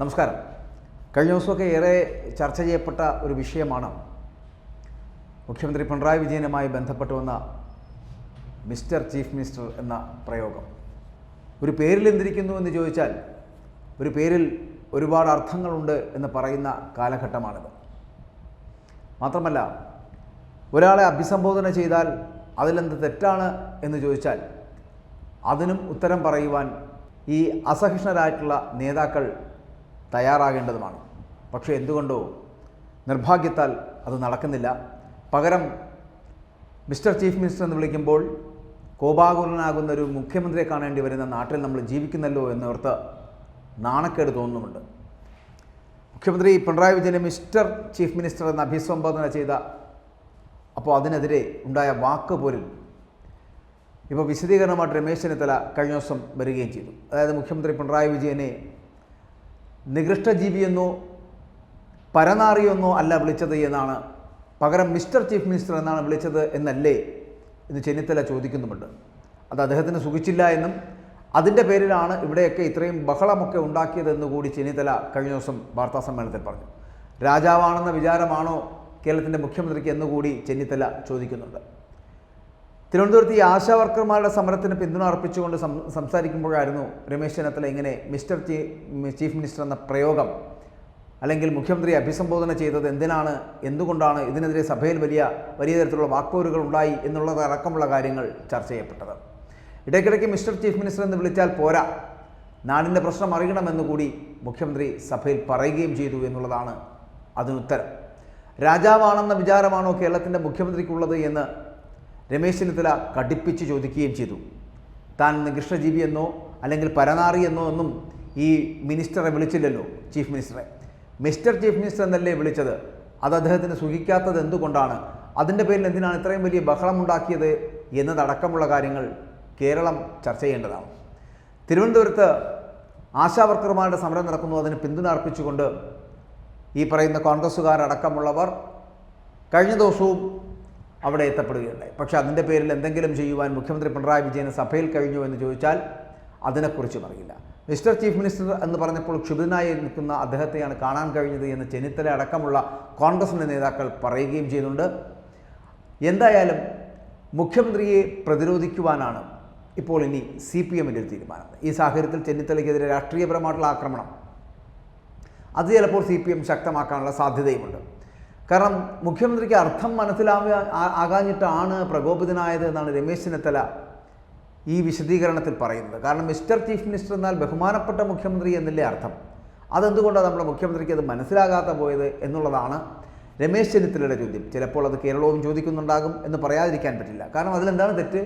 നമസ്കാരം. കഴിഞ്ഞ ദിവസമൊക്കെ ഏറെ ചർച്ച ചെയ്യപ്പെട്ട ഒരു വിഷയമാണ് മുഖ്യമന്ത്രി പിണറായി വിജയനുമായി ബന്ധപ്പെട്ട് വന്ന മിസ്റ്റർ ചീഫ് മിനിസ്റ്റർ എന്ന പ്രയോഗം. ഒരു പേരിൽ എന്തിരിക്കുന്നു എന്ന് ചോദിച്ചാൽ ഒരു പേരിൽ ഒരുപാട് അർത്ഥങ്ങളുണ്ട് എന്ന് പറയുന്ന കാലഘട്ടമാണിത്. മാത്രമല്ല ഒരാളെ അഭിസംബോധന ചെയ്താൽ അതിലെന്ത് തെറ്റാണ് എന്ന് ചോദിച്ചാൽ അതിനും ഉത്തരം പറയുവാൻ ഈ അസഹിഷ്ണരായിട്ടുള്ള നേതാക്കൾ തയ്യാറാകേണ്ടതുമാണ്. പക്ഷേ എന്തുകൊണ്ടോ നിർഭാഗ്യത്താൽ അത് നടക്കുന്നില്ല. പകരം മിസ്റ്റർ ചീഫ് മിനിസ്റ്റർ എന്ന് വിളിക്കുമ്പോൾ കോപാകുലനാകുന്ന ഒരു മുഖ്യമന്ത്രിയെ കാണേണ്ടി വരുന്ന നാട്ടിൽ നമ്മൾ ജീവിക്കുന്നല്ലോ എന്നോർത്ത് നാണക്കേട് തോന്നുന്നുമുണ്ട്. മുഖ്യമന്ത്രി പിണറായി വിജയനെ മിസ്റ്റർ ചീഫ് മിനിസ്റ്റർ എന്ന് അഭിസംബോധന ചെയ്ത അപ്പോൾ അതിനെതിരെ ഉണ്ടായ വാക്ക് പോലും ഇപ്പോൾ വിശദീകരണമായിട്ട് രമേശ് ചെന്നിത്തല കഴിഞ്ഞ ദിവസം വരികയും ചെയ്തു. അതായത് മുഖ്യമന്ത്രി പിണറായി വിജയനെ നികൃഷ്ടജീവിയെന്നോ പരനാറിയെന്നോ അല്ല വിളിച്ചത് എന്നാണ് പകരം മിസ്റ്റർ ചീഫ് മിനിസ്റ്റർ എന്നാണ് വിളിച്ചത് എന്നല്ലേ എന്ന് ചെന്നിത്തല ചോദിക്കുന്നുമുണ്ട്. അത് അദ്ദേഹത്തിന് സുഖിച്ചില്ല എന്നും അതിന്റെ പേരിലാണ് ഇവിടെയൊക്കെ ഇത്രയും ബഹളമൊക്കെ ഉണ്ടാക്കിയതെന്ന് കൂടി ചെന്നിത്തല കഴിഞ്ഞ ദിവസം വാർത്താ സമ്മേളനത്തിൽ പറഞ്ഞു. രാജാവാണെന്ന വിചാരമാണോ കേരളത്തിന്റെ മുഖ്യമന്ത്രിക്ക് എന്നുകൂടി ചെന്നിത്തല ചോദിക്കുന്നുണ്ട്. തിരുവനന്തപുരത്ത് ഈ ആശാ വർക്കർമാരുടെ സമരത്തിന് പിന്തുണ അർപ്പിച്ചുകൊണ്ട് സംസാരിക്കുമ്പോഴായിരുന്നു രമേശ് ചെന്നിത്തല ഇങ്ങനെ മിസ്റ്റർ ചീഫ് മിനിസ്റ്റർ എന്ന പ്രയോഗം അല്ലെങ്കിൽ മുഖ്യമന്ത്രി അഭിസംബോധന ചെയ്തത് എന്തിനാണ് എന്തുകൊണ്ടാണ് ഇതിനെതിരെ സഭയിൽ വലിയ വലിയ തരത്തിലുള്ള വാക്പോരുകൾ ഉണ്ടായി എന്നുള്ളതടക്കമുള്ള കാര്യങ്ങൾ ചർച്ച ചെയ്യപ്പെട്ടത്. ഇടയ്ക്കിടയ്ക്ക് മിസ്റ്റർ ചീഫ് മിനിസ്റ്റർ എന്ന് വിളിച്ചാൽ പോരാ. നാടിന്റെ പ്രശ്നം അറിയണമെന്ന് കൂടി മുഖ്യമന്ത്രി സഭയിൽ പറയുകയും ചെയ്തു എന്നുള്ളതാണ് അതിനുത്തരം. രാജാവാണെന്ന വിചാരമാണോ കേരളത്തിന്റെ മുഖ്യമന്ത്രിക്കുള്ളത് എന്ന് രമേശ് ചെന്നിത്തല കടുപ്പിച്ച് ചോദിക്കുകയും ചെയ്തു. താൻ നികൃഷ്ടജീവിയെന്നോ അല്ലെങ്കിൽ പരനാറി എന്നും ഈ മിനിസ്റ്ററെ വിളിച്ചില്ലല്ലോ ചീഫ് മിനിസ്റ്ററെ. മിസ്റ്റർ ചീഫ് മിനിസ്റ്റർ എന്നല്ലേ വിളിച്ചത്? അത് അദ്ദേഹത്തിന് സുഖിക്കാത്തത് എന്തുകൊണ്ടാണ്? അതിന്റെ പേരിൽ എന്തിനാണ് ഇത്രയും വലിയ ബഹളമുണ്ടാക്കിയത് എന്നതടക്കമുള്ള കാര്യങ്ങൾ കേരളം ചർച്ച ചെയ്യേണ്ടതാണ്. തിരുവനന്തപുരത്ത് ആശാവർക്കർമാരുടെ സമരം നടക്കുന്നു അതിന് പിന്തുണ അർപ്പിച്ചുകൊണ്ട് ഈ പറയുന്ന കോൺഗ്രസ്സുകാരടക്കമുള്ളവർ കഴിഞ്ഞ ദിവസവും അവിടെ എത്തപ്പെടുകയുണ്ടായി. പക്ഷേ അതിന്റെ പേരിൽ എന്തെങ്കിലും ചെയ്യുവാൻ മുഖ്യമന്ത്രി പിണറായി വിജയന് സഭയിൽ കഴിഞ്ഞു എന്ന് ചോദിച്ചാൽ അതിനെക്കുറിച്ചും അറിയില്ല. മിസ്റ്റർ ചീഫ് മിനിസ്റ്റർ എന്ന് പറഞ്ഞപ്പോൾ ക്ഷുഭിതനായി നിൽക്കുന്ന അദ്ദേഹത്തെയാണ് കാണാൻ കഴിഞ്ഞത് എന്ന് ചെന്നിത്തല അടക്കമുള്ള കോൺഗ്രസിന്റെ നേതാക്കൾ പറയുകയും ചെയ്യുന്നുണ്ട്. എന്തായാലും മുഖ്യമന്ത്രിയെ പ്രതിരോധിക്കുവാനാണ് ഇപ്പോൾ ഇനി സി പി എമ്മിന്റെ ഒരു തീരുമാനം. ഈ സാഹചര്യത്തിൽ ചെന്നിത്തലയ്ക്കെതിരെ രാഷ്ട്രീയപരമായിട്ടുള്ള ആക്രമണം. അത് ചിലപ്പോൾ സി പി എം ശക്തമാക്കാനുള്ള സാധ്യതയുമുണ്ട്. കാരണം മുഖ്യമന്ത്രിക്ക് അർത്ഥം മനസ്സിലാവുക ആകാഞ്ഞിട്ടാണ് പ്രകോപിതനായത് എന്നാണ് രമേശ് ചെന്നിത്തല ഈ വിശദീകരണത്തിൽ പറയുന്നത്. കാരണം മിസ്റ്റർ ചീഫ് മിനിസ്റ്റർ എന്നാൽ ബഹുമാനപ്പെട്ട മുഖ്യമന്ത്രി എന്നല്ലേ അർത്ഥം. അതെന്തുകൊണ്ടാണ് നമ്മുടെ മുഖ്യമന്ത്രിക്ക് അത് മനസ്സിലാകാത്ത പോയത് എന്നുള്ളതാണ് രമേശ് ചെന്നിത്തലയുടെ ചോദ്യം. ചിലപ്പോൾ അത് കേരളവും ചോദിക്കുന്നുണ്ടാകും എന്ന് പറയാതിരിക്കാൻ പറ്റില്ല. കാരണം അതിലെന്താണ് തെറ്റ്?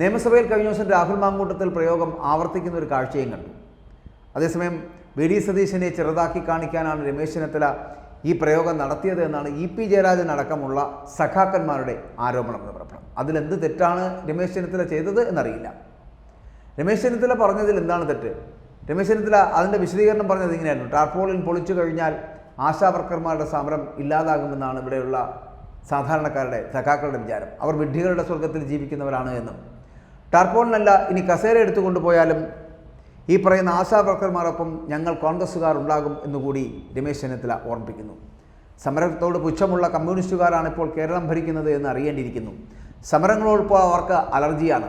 നിയമസഭയിൽ കഴിഞ്ഞ ദിവസം രാഹുൽ മാങ്കൂട്ടത്തിൽ പ്രയോഗം ആവർത്തിക്കുന്ന ഒരു കാഴ്ചയും കണ്ടു. അതേസമയം വി ഡി സതീശനെ ചെറുതാക്കി കാണിക്കാനാണ് രമേശ് ചെന്നിത്തല ഈ പ്രയോഗം നടത്തിയത് എന്നാണ് ഇ പി ജയരാജൻ അടക്കമുള്ള സഖാക്കന്മാരുടെ ആരോപണം എന്ന് പറയണം അതിലെന്ത് തെറ്റാണ് രമേശ് ചെന്നിത്തല ചെയ്തത് എന്നറിയില്ല. രമേശ് ചെന്നിത്തല പറഞ്ഞതിൽ എന്താണ് തെറ്റ്? രമേശ് ചെന്നിത്തല അതിന്റെ വിശദീകരണം പറഞ്ഞത് ഇങ്ങനെയായിരുന്നു. ടാർപോളിൻ പൊളിച്ചു കഴിഞ്ഞാൽ ആശാവർക്കർമാരുടെ സമരം ഇല്ലാതാകുമെന്നാണ് ഇവിടെയുള്ള സാധാരണക്കാരുടെ സഖാക്കളുടെ വിചാരം. അവർ വിഡ്ഢികളുടെ സ്വർഗത്തിൽ ജീവിക്കുന്നവരാണ് എന്നും. ടാർപോളിനല്ല ഇനി കസേര എടുത്തുകൊണ്ടുപോയാലും ഈ പറയുന്ന ആശാ വർക്കർമാരൊപ്പം ഞങ്ങൾ കോൺഗ്രസ്സുകാർ ഉണ്ടാകും എന്നുകൂടി രമേശ് ചെന്നിത്തല ഓർമ്മിപ്പിക്കുന്നു. സമരത്തോട് പുച്ഛമുള്ള കമ്മ്യൂണിസ്റ്റുകാരാണ് ഇപ്പോൾ കേരളം ഭരിക്കുന്നത് എന്ന് അറിയേണ്ടിയിരിക്കുന്നു. സമരങ്ങളോടൊപ്പം അവർക്ക് അലർജിയാണ്.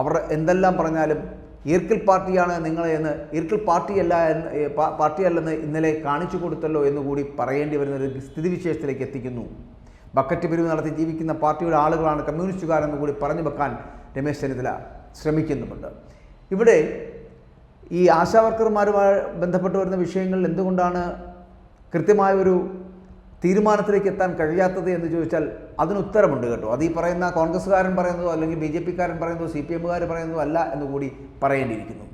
അവർ എന്തെല്ലാം പറഞ്ഞാലും ഈർക്കിൽ പാർട്ടിയാണ് നിങ്ങൾ എന്ന് ഈർക്കിൽ പാർട്ടിയല്ല എന്ന് പാർട്ടിയല്ലെന്ന് ഇന്നലെ കാണിച്ചു കൊടുത്തല്ലോ എന്നുകൂടി പറയേണ്ടി വരുന്ന ഒരു സ്ഥിതിവിശേഷത്തിലേക്ക് എത്തിക്കുന്നു. ബക്കറ്റ് പിരിവ് നടത്തി ജീവിക്കുന്ന പാർട്ടിയുടെ ആളുകളാണ് കമ്മ്യൂണിസ്റ്റുകാരെന്ന് കൂടി പറഞ്ഞു വെക്കാൻ രമേശ് ചെന്നിത്തല ശ്രമിക്കുന്നുമുണ്ട്. ഇവിടെ ഈ ആശാവർക്കർമാരുമായി ബന്ധപ്പെട്ട് വരുന്ന വിഷയങ്ങളിൽ എന്തുകൊണ്ടാണ് കൃത്യമായ ഒരു തീരുമാനത്തിലേക്ക് എത്താൻ കഴിയാത്തത് എന്ന് ചോദിച്ചാൽ അതിന് ഉത്തരമുണ്ട് കേട്ടോ. അത് ഈ പറയുന്ന കോൺഗ്രസ്സുകാരൻ പറയുന്നതോ അല്ലെങ്കിൽ ബി ജെ പിക്കാരൻ പറയുന്നതോ സി പി എമ്മുകാർ പറയുന്നതോ അല്ല എന്ന് കൂടി പറയേണ്ടിയിരിക്കുന്നു.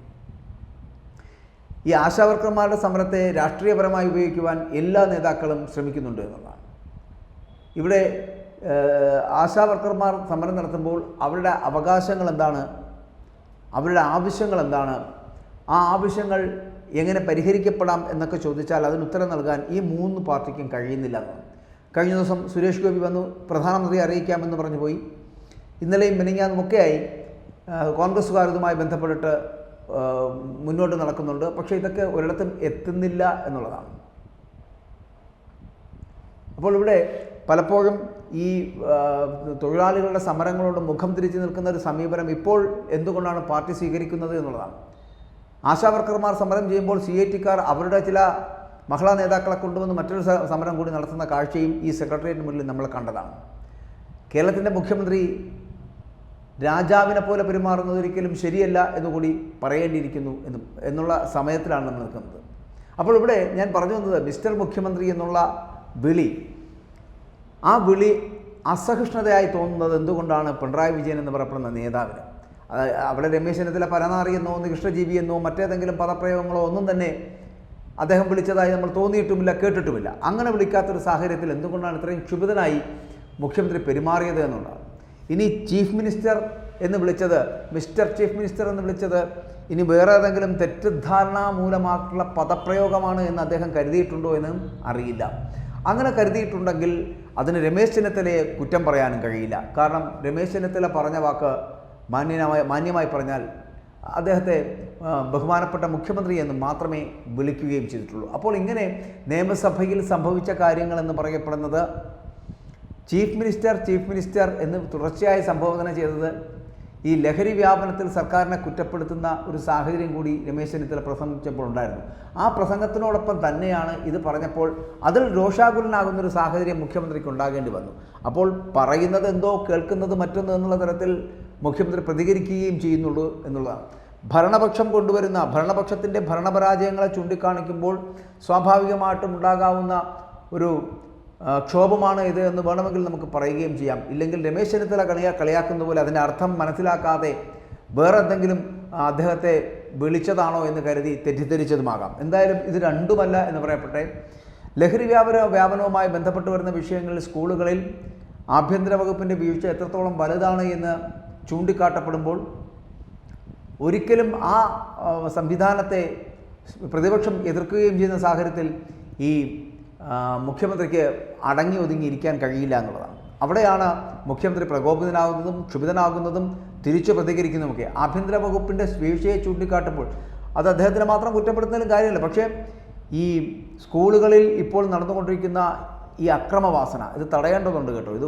ഈ ആശാവർക്കർമാരുടെ സമരത്തെ രാഷ്ട്രീയപരമായി ഉപയോഗിക്കുവാൻ എല്ലാ നേതാക്കളും ശ്രമിക്കുന്നുണ്ട് എന്നുള്ളതാണ്. ഇവിടെ ആശാവർക്കർമാർ ആശാ വർക്കർമാർ സമരം നടത്തുമ്പോൾ അവരുടെ അവകാശങ്ങൾ എന്താണ്? അവരുടെ ആവശ്യങ്ങൾ എന്താണ്? ആ ആവശ്യങ്ങൾ എങ്ങനെ പരിഹരിക്കപ്പെടാം എന്നൊക്കെ ചോദിച്ചാൽ അതിന് ഉത്തരം നൽകാൻ ഈ മൂന്ന് പാർട്ടിക്കും കഴിയുന്നില്ല കഴിഞ്ഞ ദിവസം സുരേഷ് ഗോപി വന്നു പ്രധാനമന്ത്രി അറിയിക്കാമെന്ന് പറഞ്ഞു പോയി. ഇന്നലെയും മിനിങ്ങാന്നുമൊക്കെയായി കോൺഗ്രസ്സുകാർ ഇതുമായി ബന്ധപ്പെട്ടിട്ട് മുന്നോട്ട് നടക്കുന്നുണ്ട്. പക്ഷേ ഇതൊക്കെ ഒരിടത്തും എത്തുന്നില്ല എന്നുള്ളതാണ്. അപ്പോൾ ഇവിടെ പലപ്പോഴും ഈ തൊഴിലാളികളുടെ സമരങ്ങളോട് മുഖം തിരിച്ചു നിൽക്കുന്ന ഒരു സമീപനം ഇപ്പോൾ എന്തുകൊണ്ടാണ് പാർട്ടി സ്വീകരിക്കുന്നത് എന്നുള്ളതാണ്. ആശാവർക്കർമാർ സമരം ചെയ്യുമ്പോൾ സി ഐ ടിക്കാർ അവരുടെ ചില മഹിളാ നേതാക്കളെ കൊണ്ടുവന്ന് മറ്റൊരു സമരം കൂടി നടത്തുന്ന കാഴ്ചയും ഈ സെക്രട്ടേറിയറ്റിന് മുന്നിൽ നമ്മൾ കണ്ടതാണ്. കേരളത്തിന്റെ മുഖ്യമന്ത്രി രാജാവിനെ പോലെ പെരുമാറുന്നത് ഒരിക്കലും ശരിയല്ല എന്നുകൂടി പറയേണ്ടിയിരിക്കുന്നു എന്ന് എന്നുള്ള സമയത്തിലാണ് നമ്മൾ നിൽക്കുന്നത്. അപ്പോൾ ഇവിടെ ഞാൻ പറഞ്ഞു വന്നത് മിസ്റ്റർ മുഖ്യമന്ത്രി എന്നുള്ള വിളി ആ വിളി അസഹിഷ്ണുതയായി തോന്നുന്നത് എന്തുകൊണ്ടാണ് പിണറായി വിജയൻ എന്ന് പറയപ്പെടുന്ന നേതാവിന്? അവിടെ രമേശ് ചെന്നിത്തല പരനാറി എന്നോ നികൃഷ്ടജീവി എന്നോ മറ്റേതെങ്കിലും പദപ്രയോഗങ്ങളോ ഒന്നും തന്നെ അദ്ദേഹം വിളിച്ചതായി നമ്മൾ തോന്നിയിട്ടുമില്ല കേട്ടിട്ടുമില്ല. അങ്ങനെ വിളിക്കാത്തൊരു സാഹചര്യത്തിൽ എന്തുകൊണ്ടാണ് ഇത്രയും ക്ഷുഭിതനായി മുഖ്യമന്ത്രി പെരുമാറിയത് എന്നുള്ളതാണ് ഇനി ചീഫ് മിനിസ്റ്റർ എന്ന് വിളിച്ചത് മിസ്റ്റർ ചീഫ് മിനിസ്റ്റർ എന്ന് വിളിച്ചത് ഇനി വേറെ ഏതെങ്കിലും തെറ്റിദ്ധാരണാ മൂലമായിട്ടുള്ള പദപ്രയോഗമാണ് എന്ന് അദ്ദേഹം കരുതിയിട്ടുണ്ടോ എന്നും അറിയില്ല. അങ്ങനെ കരുതിയിട്ടുണ്ടെങ്കിൽ അതിന് രമേശ് ചെന്നിത്തലയെ കുറ്റം പറയാനും കഴിയില്ല. കാരണം രമേശ് ചെന്നിത്തല പറഞ്ഞ വാക്ക് മാന്യമായി മാന്യമായി പറഞ്ഞാൽ അദ്ദേഹത്തെ ബഹുമാനപ്പെട്ട മുഖ്യമന്ത്രി എന്ന് മാത്രമേ വിളിക്കുകയും ചെയ്തിട്ടുള്ളൂ. അപ്പോൾ ഇങ്ങനെ നിയമസഭയിൽ സംഭവിച്ച കാര്യങ്ങളെന്ന് പറയപ്പെടുന്നത് ചീഫ് മിനിസ്റ്റർ ചീഫ് മിനിസ്റ്റർ എന്ന് തുടർച്ചയായി സംബോധന ചെയ്തത് ഈ ലഹരി വ്യാപനത്തിൽ സർക്കാരിനെ കുറ്റപ്പെടുത്തുന്ന ഒരു സാഹചര്യം കൂടി രമേശ് ചെന്നിത്തല പ്രസംഗിച്ചപ്പോൾ ഉണ്ടായിരുന്നു. ആ പ്രസംഗത്തിനോടൊപ്പം തന്നെയാണ് ഇത് പറഞ്ഞപ്പോൾ അതിൽ രോഷാകുലനാകുന്ന ഒരു സാഹചര്യം മുഖ്യമന്ത്രിക്ക് ഉണ്ടാകേണ്ടി വന്നു. അപ്പോൾ പറയുന്നത് എന്തോ കേൾക്കുന്നത് മറ്റൊന്ന് എന്നുള്ള തരത്തിൽ മുഖ്യമന്ത്രി പ്രതികരിക്കുകയും ചെയ്യുന്നുള്ളൂ എന്നുള്ളതാണ്. ഭരണപക്ഷം കൊണ്ടുവരുന്ന ഭരണപക്ഷത്തിന്റെ ഭരണപരാജയങ്ങളെ ചൂണ്ടിക്കാണിക്കുമ്പോൾ സ്വാഭാവികമായിട്ടും ഉണ്ടാകാവുന്ന ഒരു ക്ഷോഭമാണ് ഇത് എന്ന് വേണമെങ്കിൽ നമുക്ക് പറയുകയും ചെയ്യാം. ഇല്ലെങ്കിൽ രമേശ് ചെന്നിത്തല കളിയാ കളിയാക്കുന്ന പോലെ അതിന്റെ അർത്ഥം മനസ്സിലാക്കാതെ വേറെ എന്തെങ്കിലും അദ്ദേഹത്തെ വിളിച്ചതാണോ എന്ന് കരുതി തെറ്റിദ്ധരിച്ചതുമാകാം. എന്തായാലും ഇത് രണ്ടുമല്ല എന്ന് പറയപ്പെട്ടെ. ലഹരി വ്യാപന വ്യാപനവുമായി ബന്ധപ്പെട്ട് വരുന്ന വിഷയങ്ങളിൽ സ്കൂളുകളിൽ ആഭ്യന്തര വകുപ്പിന്റെ വീഴ്ച എത്രത്തോളം വലുതാണ് എന്ന് ചൂണ്ടിക്കാട്ടപ്പെടുമ്പോൾ ഒരിക്കലും ആ സംവിധാനത്തെ പ്രതിപക്ഷം എതിർക്കുകയും ചെയ്യുന്ന സാഹചര്യത്തിൽ ഈ മുഖ്യമന്ത്രിക്ക് അടങ്ങി ഒതുങ്ങി ഇരിക്കാൻ കഴിയില്ല എന്നുള്ളതാണ്. അവിടെയാണ് മുഖ്യമന്ത്രി പ്രകോപിതനാകുന്നതും ക്ഷുഭിതനാകുന്നതും തിരിച്ചു പ്രതികരിക്കുന്നതുമൊക്കെ. ആഭ്യന്തര വകുപ്പിന്റെ വീഴ്ചയെ ചൂണ്ടിക്കാട്ടുമ്പോൾ അത് അദ്ദേഹത്തിന് മാത്രം കുറ്റപ്പെടുത്തുന്നതിലും കാര്യമില്ല. പക്ഷേ ഈ സ്കൂളുകളിൽ ഇപ്പോൾ നടന്നുകൊണ്ടിരിക്കുന്ന ഈ അക്രമവാസന ഇത് തടയേണ്ടതുണ്ട് കേട്ടോ. ഇത്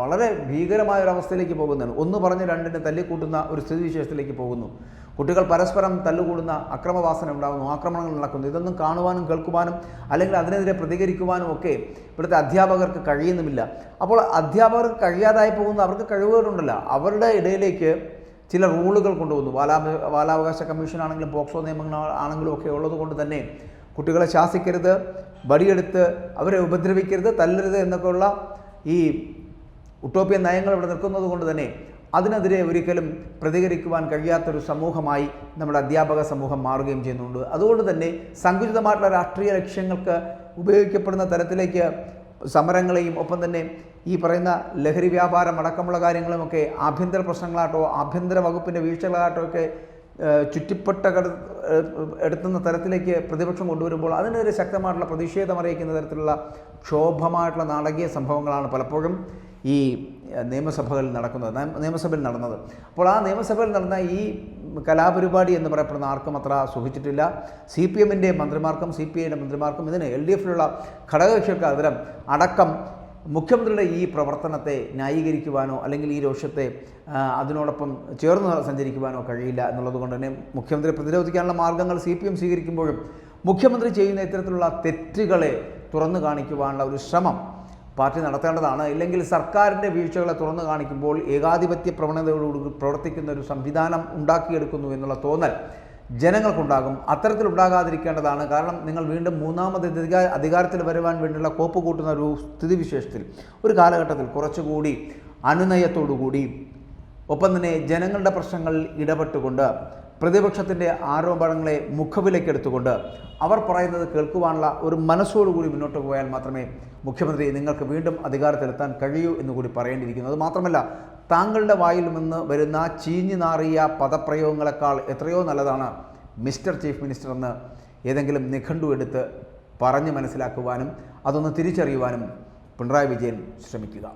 വളരെ ഭീകരമായ ഒരു അവസ്ഥയിലേക്ക് പോകുന്നതാണ്. ഒന്ന് പറഞ്ഞ് രണ്ടിനെ തല്ലിക്കൂട്ടുന്ന ഒരു സ്ഥിതിവിശേഷത്തിലേക്ക് പോകുന്നു. കുട്ടികൾ പരസ്പരം തല്ലുകൂടുന്ന അക്രമവാസന ഉണ്ടാകുന്നു ആക്രമണങ്ങൾ നടക്കുന്നു. ഇതൊന്നും കാണുവാനും കേൾക്കുവാനും അല്ലെങ്കിൽ അതിനെതിരെ പ്രതികരിക്കുവാനും ഒക്കെ ഇവിടുത്തെ അധ്യാപകർക്ക് കഴിയുന്നുമില്ല. അപ്പോൾ അധ്യാപകർക്ക് കഴിയാതായി പോകുന്ന അവർക്ക് കഴിവുകളുണ്ടല്ലോ. അവരുടെ ഇടയിലേക്ക് ചില റൂളുകൾ കൊണ്ടുവന്നു. ബാലാ ബാലാവകാശ കമ്മീഷൻ ആണെങ്കിലും പോക്സോ നിയമങ്ങൾ ആണെങ്കിലും ഒക്കെ ഉള്ളത് കൊണ്ട് തന്നെ കുട്ടികളെ ശാസിക്കരുത് വടിയെടുത്ത് അവരെ ഉപദ്രവിക്കരുത് തല്ലരുത് എന്നൊക്കെയുള്ള ഈ ഉട്ടോപ്യൻ നയങ്ങൾ ഇവിടെ നിൽക്കുന്നത് കൊണ്ട് തന്നെ അതിനെതിരെ ഒരിക്കലും പ്രതികരിക്കുവാൻ കഴിയാത്തൊരു സമൂഹമായി നമ്മുടെ അധ്യാപക സമൂഹം മാറുകയും ചെയ്യുന്നുണ്ട്. അതുകൊണ്ട് തന്നെ സങ്കുചിതമായിട്ടുള്ള രാഷ്ട്രീയ ലക്ഷ്യങ്ങൾക്ക് ഉപയോഗിക്കപ്പെടുന്ന തരത്തിലേക്ക് സമരങ്ങളെയും ഒപ്പം തന്നെ ഈ പറയുന്ന ലഹരി വ്യാപാരം അടക്കമുള്ള കാര്യങ്ങളുമൊക്കെ ആഭ്യന്തര പ്രശ്നങ്ങളായിട്ടോ ആഭ്യന്തര വകുപ്പിന്റെ വീഴ്ചകളായിട്ടോ ഒക്കെ ചുറ്റിപ്പട്ട എടുത്തുന്ന തരത്തിലേക്ക് പ്രതിപക്ഷം കൊണ്ടുവരുമ്പോൾ അതിനെതിരെ ശക്തമായിട്ടുള്ള പ്രതിഷേധം അറിയിക്കുന്ന തരത്തിലുള്ള ക്ഷോഭമായിട്ടുള്ള നാടകീയ സംഭവങ്ങളാണ് പലപ്പോഴും ഈ നിയമസഭകളിൽ നടക്കുന്നത് നിയമ- നിയമസഭയിൽ നടന്നത്. അപ്പോൾ ആ നിയമസഭയിൽ നടന്ന ഈ കലാപരിപാടി എന്ന് പറയപ്പെടുന്ന ആർക്കും അത്ര സുഖിച്ചിട്ടില്ല. സി പി എമ്മിന്റെ മന്ത്രിമാർക്കും സി പി ഐയുടെ മന്ത്രിമാർക്കും ഇതിന് എൽ ഡി എഫിലുള്ള ഘടകകക്ഷികൾക്ക് അതിരം അടക്കം മുഖ്യമന്ത്രിയുടെ ഈ പ്രവർത്തനത്തെ ന്യായീകരിക്കുവാനോ അല്ലെങ്കിൽ ഈ രോഷത്തെ അതിനോടൊപ്പം ചേർന്ന് സഞ്ചരിക്കുവാനോ കഴിയില്ല എന്നുള്ളത് കൊണ്ട് തന്നെ മുഖ്യമന്ത്രി പ്രതിരോധിക്കാനുള്ള മാർഗങ്ങൾ സി പി എം സ്വീകരിക്കുമ്പോഴും മുഖ്യമന്ത്രി ചെയ്യുന്ന ഇത്തരത്തിലുള്ള തെറ്റുകളെ തുറന്നു കാണിക്കുവാനുള്ള ഒരു ശ്രമം പാർട്ടി നടത്തേണ്ടതാണ്. ഇല്ലെങ്കിൽ സർക്കാരിന്റെ വീഴ്ചകളെ തുറന്നു കാണിക്കുമ്പോൾ ഏകാധിപത്യ പ്രവണതയോടുകൂടി പ്രവർത്തിക്കുന്ന ഒരു സംവിധാനം ഉണ്ടാക്കിയെടുക്കുന്നു എന്നുള്ള തോന്നൽ ജനങ്ങൾക്കുണ്ടാകും. അത്തരത്തിൽ ഉണ്ടാകാതിരിക്കേണ്ടതാണ് കാരണം നിങ്ങൾ വീണ്ടും മൂന്നാമത് അധികാര അധികാരത്തിൽ വരുവാൻ വേണ്ടിയുള്ള കോപ്പ് കൂട്ടുന്ന ഒരു സ്ഥിതിവിശേഷത്തിൽ ഒരു കാലഘട്ടത്തിൽ കുറച്ചുകൂടി അനുനയത്തോടുകൂടി ഒപ്പം തന്നെ ജനങ്ങളുടെ പ്രശ്നങ്ങളിൽ ഇടപെട്ടുകൊണ്ട് പ്രതിപക്ഷത്തിന്റെ ആരോപണങ്ങളെ മുഖവിലേക്കെടുത്തുകൊണ്ട് അവർ പറയുന്നത് കേൾക്കുവാനുള്ള ഒരു മനസ്സോടുകൂടി മുന്നോട്ട് പോയാൽ മാത്രമേ മുഖ്യമന്ത്രി നിങ്ങൾക്ക് വീണ്ടും അധികാരത്തിലെത്താൻ കഴിയൂ എന്ന് കൂടി പറയേണ്ടിയിരിക്കുന്നു. അത് മാത്രമല്ല താങ്കളുടെ വായിൽ നിന്ന് വരുന്ന ചീഞ്ഞു നാറിയ പദപ്രയോഗങ്ങളെക്കാൾ എത്രയോ നല്ലതാണ് മിസ്റ്റർ ചീഫ് മിനിസ്റ്റർ എന്ന് ഏതെങ്കിലും നിഘണ്ടു എടുത്ത് പറഞ്ഞ് മനസ്സിലാക്കുവാനും അതൊന്ന് തിരിച്ചറിയുവാനും പിണറായി വിജയൻ ശ്രമിക്കുക.